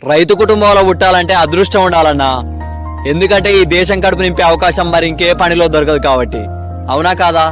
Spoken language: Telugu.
రైతు కుటుంబంలో పుట్టాలంటే అదృష్టం ఉండాలన్నా. ఎందుకంటే ఈ దేశం కడుపు నింపే అవకాశం మరి ఇంకే పనిలో దొరకదు కాబట్టి. అవునా కాదా?